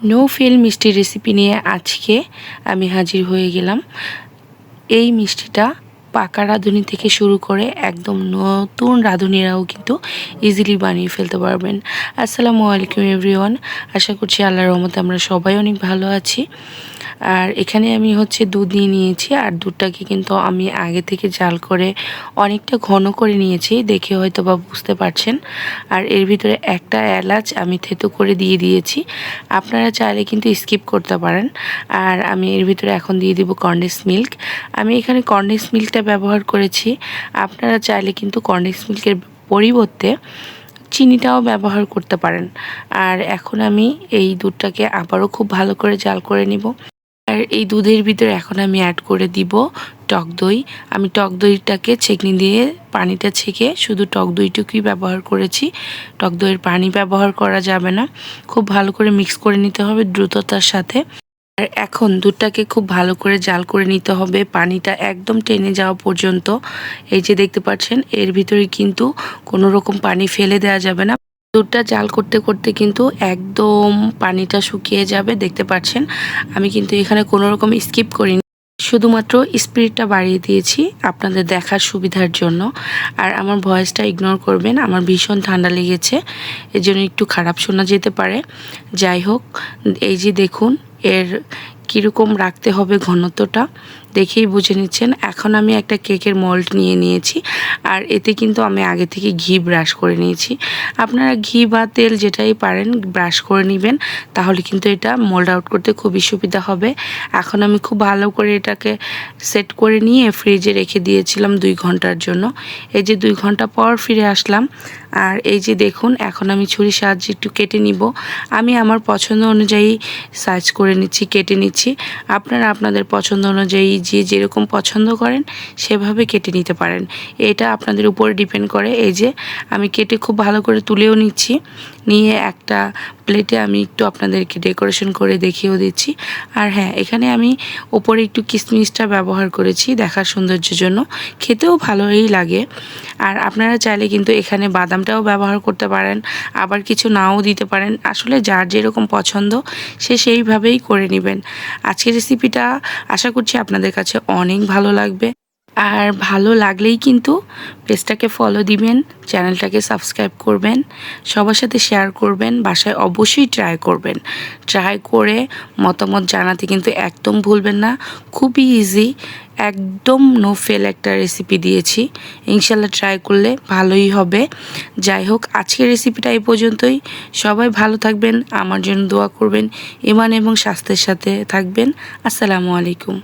No fail মিষ্টির recipe নিয়ে আজকে আমি হাজির হয়ে গেলাম। এই মিষ্টিটা পাকা রাঁধুনি থেকে শুরু করে একদম নতুন রাঁধুনিরাও কিন্তু ইজিলি বানিয়ে ফেলতে পারবেন। আসসালামু আলাইকুম এভরিওয়ান আশা করছি আল্লাহর রহমতে আমরা সবাই অনেক ভালো আছি। আর এখানে আমি হচ্ছে দুধ নিয়ে নিয়েছি, আর দুধটাকে কিন্তু আমি আগে থেকে জাল করে অনেকটা ঘন করে নিয়েছি, দেখে হয়তো বা বুঝতে পারছেন। আর এর ভিতরে একটা এলাচ আমি থেতো করে দিয়ে দিয়েছি, আপনারা চাইলে কিন্তু স্কিপ করতে পারেন। আর আমি এর ভিতরে এখন দিয়ে দিব কর্নেস মিল্ক। আমি এখানে কর্নেস মিল্কটা ব্যবহার করেছি, আপনারা চাইলে কিন্তু কর্নেস মিল্কের পরিবর্তে চিনিটাও ব্যবহার করতে পারেন। আর এখন আমি এই দুধটাকে আবারও খুব ভালো করে জাল করে নিব। আর এই দুধের ভিতরে এখন আমি অ্যাড করে দিব টক দই। আমি টক দইটাকে ছেঁকনি দিয়ে পানিটা ছেঁকে শুধু টক দইটুকুই ব্যবহার করেছি। টক দইয়ের পানি ব্যবহার করা যাবে না। খুব ভালো করে মিক্স করে নিতে হবে দ্রুততার সাথে। আর এখন দুধটাকে খুব ভালো করে জাল করে নিতে হবে। পানিটা একদম টেনে যাওয়া পর্যন্ত। এই যে দেখতে পাচ্ছেন, এর ভিতরে কিন্তু কোনো রকম পানি ফেলে দেওয়া যাবে না। দুধটা জাল করতে করতে কিন্তু একদম পানিটা শুকিয়ে যাবে, দেখতে পাচ্ছেন? আমি কিন্তু এখানে কোনো রকম স্কিপ করিনি। শুধুমাত্র স্পিডটা বাড়িয়ে দিয়েছি আপনাদের দেখার সুবিধার জন্য। আর আমার ভয়েসটা ইগনোর করবেন, আমার ভীষণ ঠান্ডা লেগেছে। এর জন্য একটু খারাপ শোনা যেতে পারে। যাই হোক, এই যে দেখুন এর কীরকম রাখতে হবে ঘনত্বটা দেখেই বুঝে নিচ্ছেন। এখন আমি একটা কেকের মল্ট নিয়ে নিয়েছি আর এতে কিন্তু আমি আগে থেকে ঘি ব্রাশ করে নিয়েছি। আপনারা ঘি বা তেল যেটাই পারেন ব্রাশ করে নেবেন, তাহলে কিন্তু এটা মোল্ড আউট করতে খুবই সুবিধা হবে। এখন আমি খুব ভালো করে এটাকে সেট করে নিয়ে ফ্রিজে রেখে দিয়েছিলাম দুই ঘণ্টার জন্য। এই যে দুই ঘণ্টা পর ফিরে আসলাম আর এই যে দেখুন, এখন আমি ছুরির সাহায্যে একটু কেটে নিব। আমি আমার পছন্দ অনুযায়ী সাইজ করে নিচ্ছি, কেটে নিচ্ছি। আপনারা আপনাদের পছন্দ অনুযায়ী যে যেরকম পছন্দ করেন, সেভাবে কেটে নিতে পারেন। এটা আপনাদের উপরে ডিপেন্ড করে। এই যে আমি কেটে খুব ভালো করে তুলেও নিচ্ছি। নিয়ে একটা প্লেটে আমি একটু আপনাদেরকে ডেকোরেশন করে দেখিয়েও দিচ্ছি। আর হ্যাঁ এখানে আমি ওপরে একটু কিসমিসটা ব্যবহার করেছি দেখার সৌন্দর্যের জন্য। খেতেও ভালোই লাগে। আর আপনারা চাইলে কিন্তু এখানে বাদামটাও ব্যবহার করতে পারেন, আবার কিছু নাও দিতে পারেন। আসলে যার যেরকম পছন্দ, সে সেইভাবেই করে নেবেন। আজকের রেসিপিটা আশা করছি আপনাদের কাছে অনেক ভালো লাগবে। আর ভালো লাগলেই কিন্তু পেজটাকে ফলো দিবেন চ্যানেলটাকে সাবস্ক্রাইব করবেন, সবার সাথে শেয়ার করবেন, বাসায় অবশ্যই ট্রাই করবেন। ট্রাই করে মতামত জানাতে কিন্তু একদম ভুলবেন না, খুবই ইজি একদম নো ফেল একটা রেসিপি দিয়েছি। ইনশাল্লাহ ট্রাই করলে ভালোই হবে। যাই হোক, আজকের রেসিপিটা এই পর্যন্তই। সবাই ভালো থাকবেন, আমার জন্য দোয়া করবেন, ইমান এবং স্বাস্থ্যের সাথে থাকবেন। আসসালামু আলাইকুম।